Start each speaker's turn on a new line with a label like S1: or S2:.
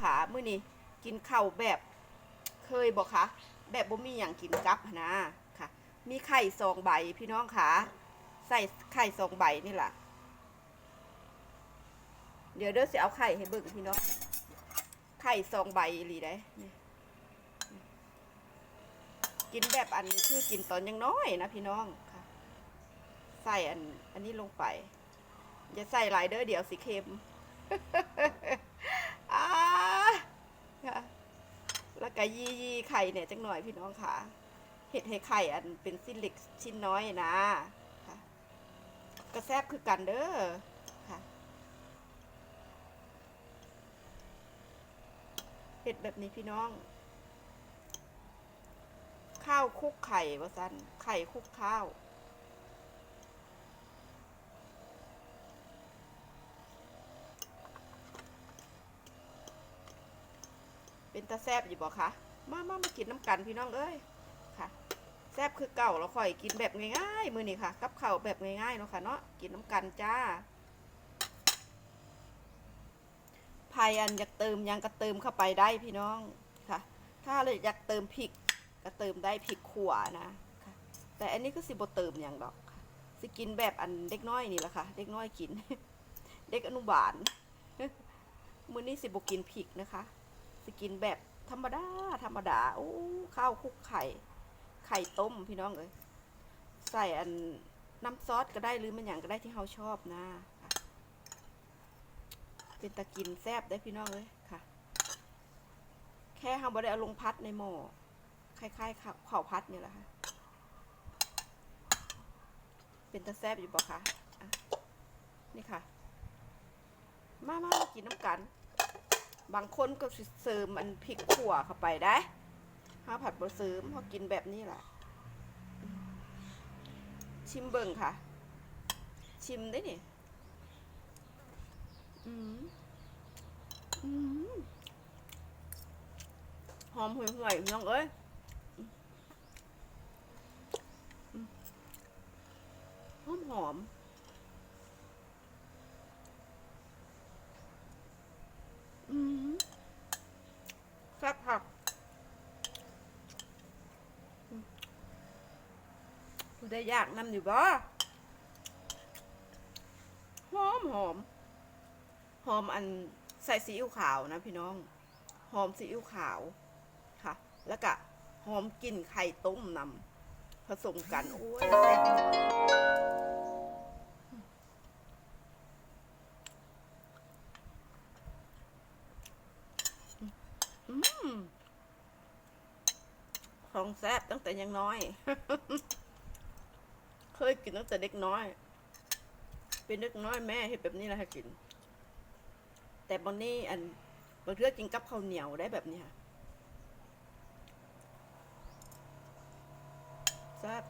S1: ขามื้อนี้กินข้าวแบบเคยบอกคะแบบบ่มีอย่างกินกับนะค่ะ มีไข่สองใบพี่น้องขาใส่ไข่สองใบนี่แหละเดี๋ยวเด้อสิเอาไข่ให้เบิ่งพี่น้องไข่สองใบอีหลีได้กินแบบอันคือกินตอนยังน้อยนะพี่น้องค่ะ ใส่อันอันนี้ลงไป อย่าใส่หลายเด้อเดี๋ยวสิเค็ม อ่าค่ะ กะยี่ยี่ไข่เนี่ยจังหน่อยพี่น้องค่ะเห็ดให้ไข่อันเป็นสิ้นเล็กชิ้นน้อยนะค่ะกระแซบคือกันเด้อค่ะเห็ดแบบนี้พี่น้อง ข้าวคลุกไข่ว่าสันไข่คลุกข้าว เป็นตาแซบอยู่บ่คะมามามากินน้ำกันพี่น้องเอ้ยค่ะแซบคือเก่าเราค่อยกินแบบง่ายๆมือนี่ค่ะ กับข้าวแบบง่ายๆเนาะค่ะเนาะกินน้ำกันจ้าไพอันอยากเติมยังก็เติมเข้าไปได้พี่น้องค่ะ ถ้าเลยอยากเติมพริกก็เติมได้พริกขั่วนะค่ะ แต่อันนี้ก็สิบเติมอย่างดอกสิกินแบบอันเด็กน้อยนี่แหละค่ะ เด็กน้อยกิน เด็กอนุบาลมื้อนี้สิบกินพริกนะคะ สกินแบบธรรมดา ธรรมดา โอ้ ข้าวคลุกไข่ ไข่ต้มพี่น้องเอ้ยใส่อันน้ำซอสก็ได้หรือมันอย่างก็ได้ที่เราชอบนะ เป็นตะกินแซบได้พี่น้องเอ้ยค่ะ แค่เราบได้เอาลงพัดในหม้อคล้ายๆข้าวข้าพัดนี่ยแหละค่ะ เป็นตะแซบอยู่ปะคะอะ นี่ค่ะมามามากินน้ำกัน บางคนก็สิเสริมอันพริกขั่วเข้าไปได้ข้าวผัดบะเสริมเขากินแบบนี้แหละชิมเบิ่งค่ะ ชิมได้นี่อืมอืมหอมห่วยๆน้องเอ้ยหอมหอมอืมแซ่บค่ะอืม ได้ยากนำอยู่บ่หอมหอม หอมอันใส่ซีอิ๊วขาวนะพี่น้อง หอมซีอิ๊วขาวค่ะ แล้วก็หอมกลิ่นไข่ต้มนำผสมกัน โอ้ยแซ่บมากอืมของแซ่บตั้งแต่ยังน้อย ตั้งแต่เด็กน้อย เป็นเด็กน้อยแม่ให้แบบนี้แหละค่ะกิน แต่บางนี่อันบางเทื่อกินกับข้าวเหนียวได้แบบนี้ค่ะแซ่บ